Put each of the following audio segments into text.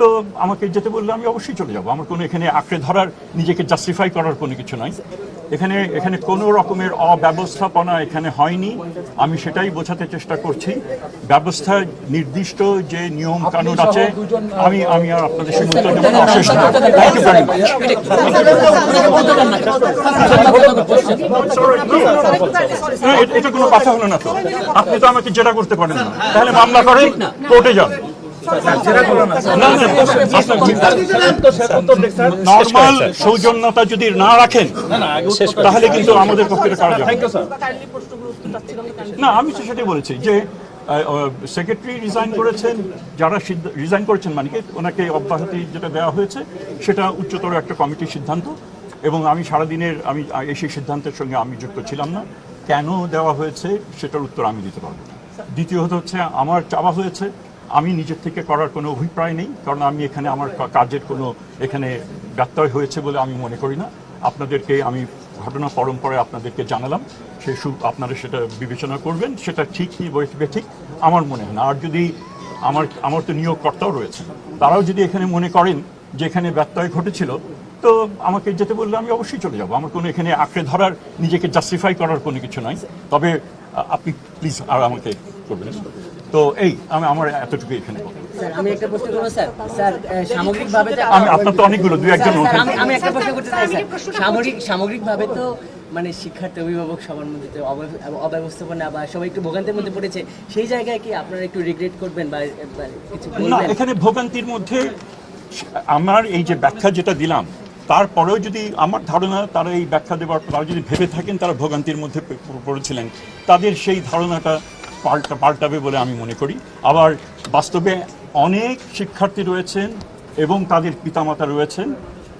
তো আমাকে যেতে বললে আমি অবশ্যই চলে যাব আমার কোনো এখানে আঁকড়ে ধরার নিজেকে জাস্টিফাই করার কোনো কিছু নাই এখানে এখানে কোনো রকমের অব্যবস্থাপনা এখানে হয়নি আমি সেটাই বোঝাতে চেষ্টা করছি ব্যবস্থা নির্দিষ্ট যে নিয়ম কানুন আছে আমি আমি আর আপনাদের সঙ্গে উত্তর দেবো অশেষ হ্যাঁ, এটা কোনো কথা হলো না তো আপনি তো আমাকে জেরা করতে পারেন না তাহলে মামলা করেন কোর্টে যান নর্মাল সৌজন্যতা যদি না রাখেন তাহলে কিন্তু আমাদের পক্ষে করা যাবে না আমি তো সেটাই বলেছি যে সেক্রেটারি রিজাইন করেছেন যারা রিজাইন করেছেন মানে কি ওনাকে অব্যাহতি যেটা দেওয়া হয়েছে সেটা উচ্চতর একটা কমিটির সিদ্ধান্ত এবং আমি সারাদিনের আমি এই সেই সিদ্ধান্তের সঙ্গে আমি যুক্ত ছিলাম না। কেন দেওয়া হয়েছে সেটার উত্তর আমি দিতে পারব দ্বিতীয়ত হচ্ছে আমার চাওয়া হয়েছে আমি নিজের থেকে করার কোনো অভিপ্রায় নেই, কারণ আমি এখানে আমার কাজের কোনো এখানে ব্যত্যয় হয়েছে বলে আমি মনে করি না। আপনাদেরকে আমি ঘটনা পরম্পরায় আপনাদেরকে জানালাম, সে সু, আপনারা সেটা বিবেচনা করবেন, সেটা ঠিক কি বসবে ঠিক আমার মনে হয় না। আর যদি আমার আমার তো নিয়োগকর্তাও রয়েছে তারাও যদি এখানে মনে করেন যে এখানে ব্যত্যয় ঘটেছিল, তো আমাকে যেতে বললে আমি অবশ্যই চলে যাব। আমার কোনো এখানে আঁকড়ে ধরার, নিজেকে জাস্টিফাই করার কোনো কিছু নাই। তবে আপনি প্লিজ আর আমাকে করবেন। তো এই আমি আমার এতটুকু এখানে স্যার আমি একটা প্রশ্ন করব স্যার। স্যার সামগ্রিকভাবে আমি আপনার তো অনেকগুলো দুই একজন আমি আমি একটা প্রশ্ন করতে চাই স্যার সামরিক সামগ্রিকভাবে তো মানে শিক্ষার্থী অভিভাবক সবার মধ্যে তো অব্যবস্থাপনা বা সবাই একটু ভোগান্তির মধ্যে পড়েছে সেই জায়গায় কি আপনারা একটু রিগ্রেট করবেন বা কিছু না এখানে ভোগান্তির মধ্যে আমার এই যে ব্যাখ্যা যেটা দিলাম তারপরেও যদি আমার ধারণা তারা এই ব্যাখ্যা দেওয়ার পর তারা যদি ভেবে থাকেন তারা ভোগান্তির মধ্যে পড়েছিলেন তাদের সেই ধারণাটা পাল্টা পাল্টাবে বলে আমি মনে করি। আবার বাস্তবে অনেক শিক্ষার্থী রয়েছেন এবং তাদের পিতামাতা রয়েছেন।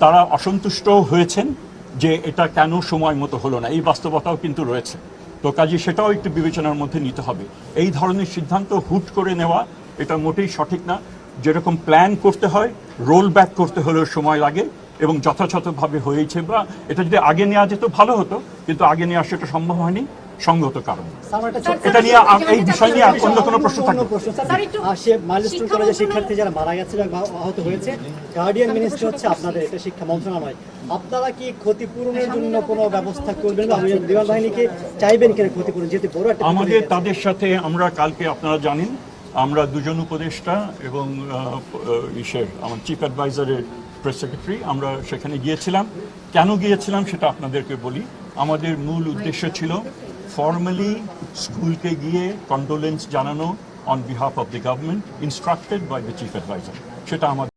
তারা অসন্তুষ্টও হয়েছেন যে এটা কেন সময় মতো হলো না। এই বাস্তবতাও কিন্তু রয়েছে। তো কাজে, সেটাও একটু বিবেচনার মধ্যে নিতে হবে। এই ধরনের সিদ্ধান্ত হুট করে নেওয়া, এটা মোটেই সঠিক না। যেরকম প্ল্যান করতে হয়, রোল ব্যাক করতে হলেও সময় লাগে এবং যথাযথভাবে হয়েছে বা এটা যদি আগে নেওয়া যেত ভালো হতো, কিন্তু আগে নেওয়া সেটা সম্ভব হয়নি। সঙ্গত কারণ। এটা নিয়ে এই বিষয় নিয়ে অন্য কোনো প্রশ্ন থাকবে। সে মাইলস্টোন কলেজের শিক্ষার্থী যারা মারা গেছে বা আহত হয়েছে গার্ডিয়ান মিনিস্ট্রি হচ্ছে আপনাদের এটা শিক্ষা মন্ত্রণালয়। আপনারা কি ক্ষতিপূরণের জন্য কোনো ব্যবস্থা করবেন বা বিমান বাহিনীকে চাইবেন কিনা ক্ষতিপূরণ? যেহেতু বড় একটা আমাদের তাদের সাথে আমরা কালকে আপনারা জানেন আমরা দুজন উপদেষ্টা এবং ইসের আমার চিফ অ্যাডভাইজারের প্রেস সেক্রেটারি আমরা সেখানে গিয়েছিলাম। কেন গিয়েছিলাম সেটা আপনাদেরকে বলি। আমাদের মূল উদ্দেশ্য ছিল ফর্মালি স্কুলকে গিয়ে কন্ডোলেন্স জানানো on behalf of the government instructed by the chief adviser সেটা আমাদের